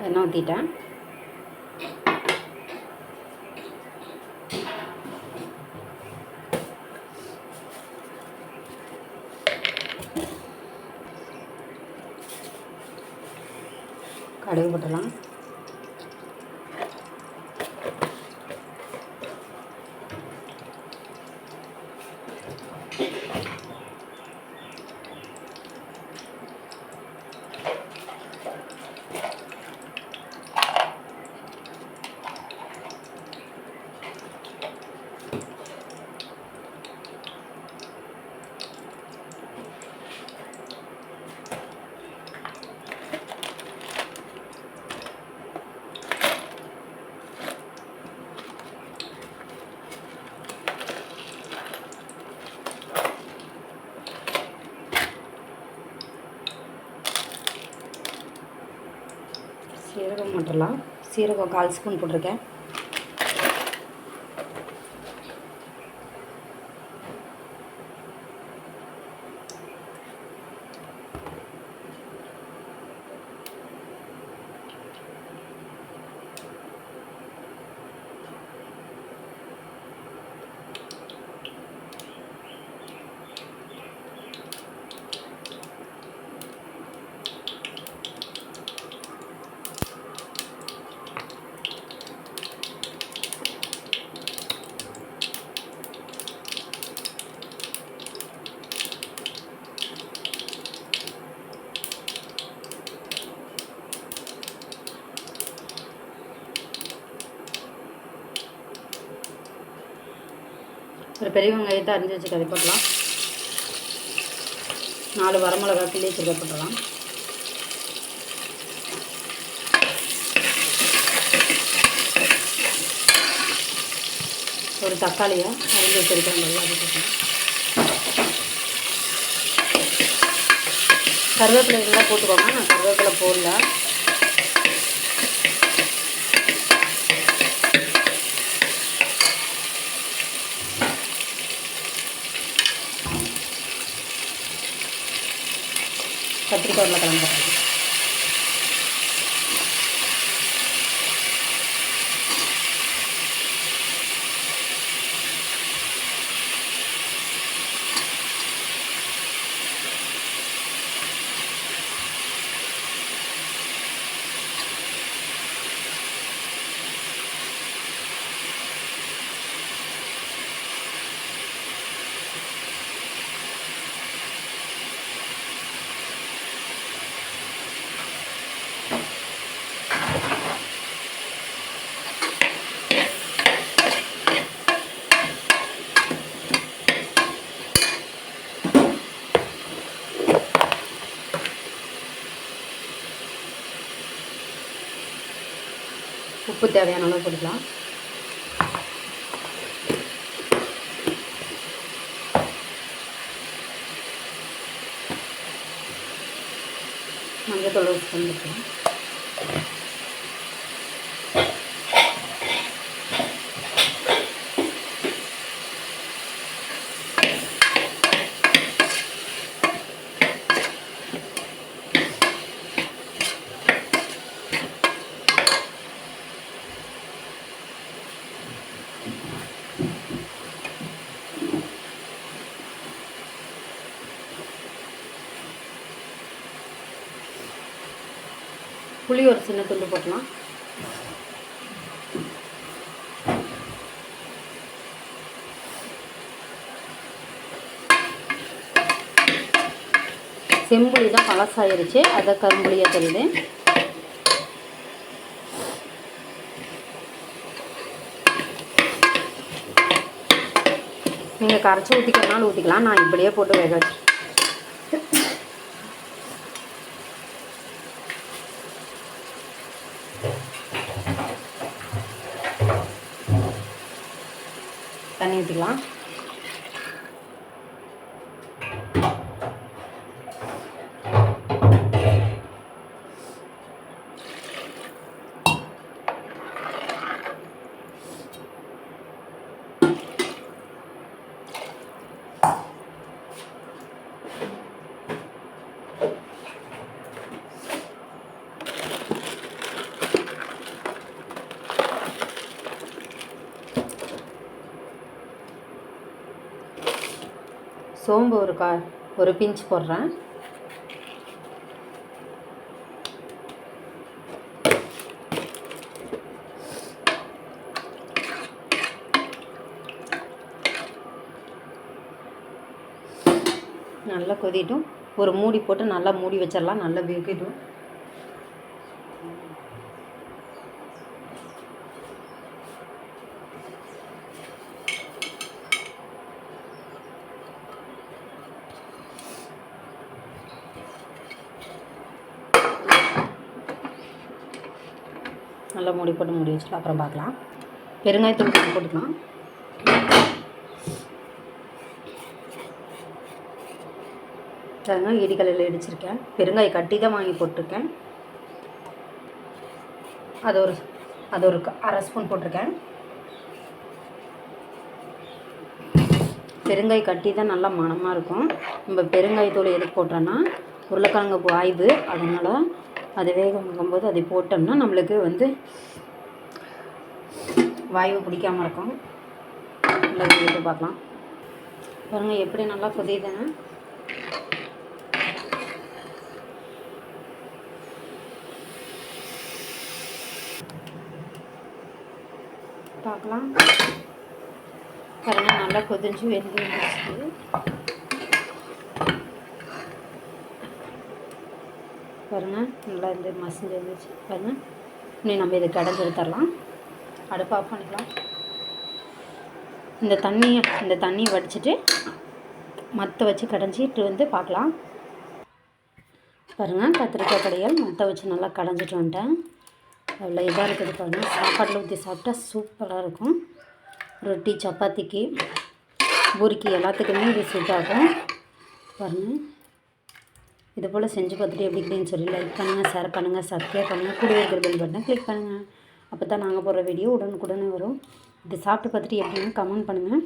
எண்ணெய் ஊற்றிட்டேன் கடுகு போட்டலாம் சீரகம் போட்டுடலாம் சீரகம் கால் ஸ்பூன் போட்டிருக்கேன். ஒரு பெரிய வெங்காயத்தை அரிஞ்சு வச்சு கதை போட்டலாம் நாலு வரமிளகா கிள்ளி வச்சு போட்டுடலாம் ஒரு தக்காளியை அரிஞ்சு வச்சுருக்கேன். நல்லா கருவேப்பிலை இருந்தால் போட்டுக்கோங்க. நான் கருவேப்பிலை போடல. கத்திரிக்காய் உருளைக்கிழங்கு போட்டுக்கலாம் உப்பு தேவையான அளவு போட்டுக்கலாம். மஞ்சள் தூள் யூஸ் பண்ணிக்கலாம் புளி ஒரு சின்ன துண்டு போட்டலாம். செம்புளி தான் பழசாயிருச்சு. அதை கரும்புளியாக தெரியுது நீங்கள் கரைச்சி ஊற்றிக்கிறனாலும் ஊற்றிக்கலாம் நான் இப்படியே போட்டு வேக வச்சு தண்ணி சோம்பு ஒரு கா ஒரு பிஞ்ச் போடுறேன். நல்லா கொதிட்டும். ஒரு மூடி போட்டு நல்லா மூடி வச்சிடலாம் நல்லா வேகிட்டும் நல்லா மூடி போட்டு மூடி வச்சுட்டு அப்புறம் பார்க்கலாம். பெருங்காயத்தூள் கொஞ்சம் போட்டுக்கலாம். பாருங்க இடிக்கல்லில் இடிச்சிருக்கேன். பெருங்காய கட்டி தான் வாங்கி போட்டிருக்கேன். அது ஒரு அது ஒரு அரை ஸ்பூன் போட்டிருக்கேன். பெருங்காய் கட்டி தான் நல்லா மணமாக இருக்கும். நம்ம பெருங்காயத்தூள் எதுக்கு போட்டோன்னா உருளைக்கிழங்கு வாய்வு அதனால் அது வேக வைக்கும்போது அதை போட்டோம்னா நம்மளுக்கு வந்து வாய்வு பிடிக்காமல் இருக்கும். நல்லா வேக பார்க்கலாம். பாருங்கள் எப்படி நல்லா கொதியுதுன்னு பார்க்கலாம். பாருங்கள் நல்லா கொதிஞ்சு வெந்து வந்துச்சு பாருங்கள் நல்லா இந்த மசிஞ்சு வந்துச்சு. பாருங்கள் இன்னும் நம்ம இதை கடைஞ்சி எடுத்துடலாம் அடுப்பு ஆஃப் பண்ணிக்கலாம். இந்த தண்ணியை இந்த தண்ணியை வடிச்சிட்டு மற்ற வச்சு கடைஞ்சிட்டு வந்து பார்க்கலாம். பாருங்கள் கத்திரிக்காய் கடையால் மற்ற வச்சு நல்லா கடைஞ்சிட்டு வந்துட்டேன். அவ்வளோ இதாக இருக்குது பாருங்கள் சாப்பாட்டில் ஊற்றி சாப்பிட்டா சூப்பராக இருக்கும். ரொட்டி சப்பாத்திக்கு பூரிக்கு எல்லாத்துக்குமே இது சூட் ஆகும். பாருங்கள் இது போல் செஞ்சு பார்த்துட்டு எப்படி இருக்குன்னு சொல்லி லைக் பண்ணுங்கள் ஷேர் பண்ணுங்கள் சப்ஸ்கிரைப் பண்ணுங்கள் கூட இருக்கிற பெல் பட்டனை கிளிக் பண்ணுங்கள் அப்போ தான் நாங்கள் போடுற வீடியோ உடனுக்குடனே வரும். இது சாப்பிட்டு பார்த்துட்டு எப்படின்னு கமெண்ட் பண்ணுங்கள்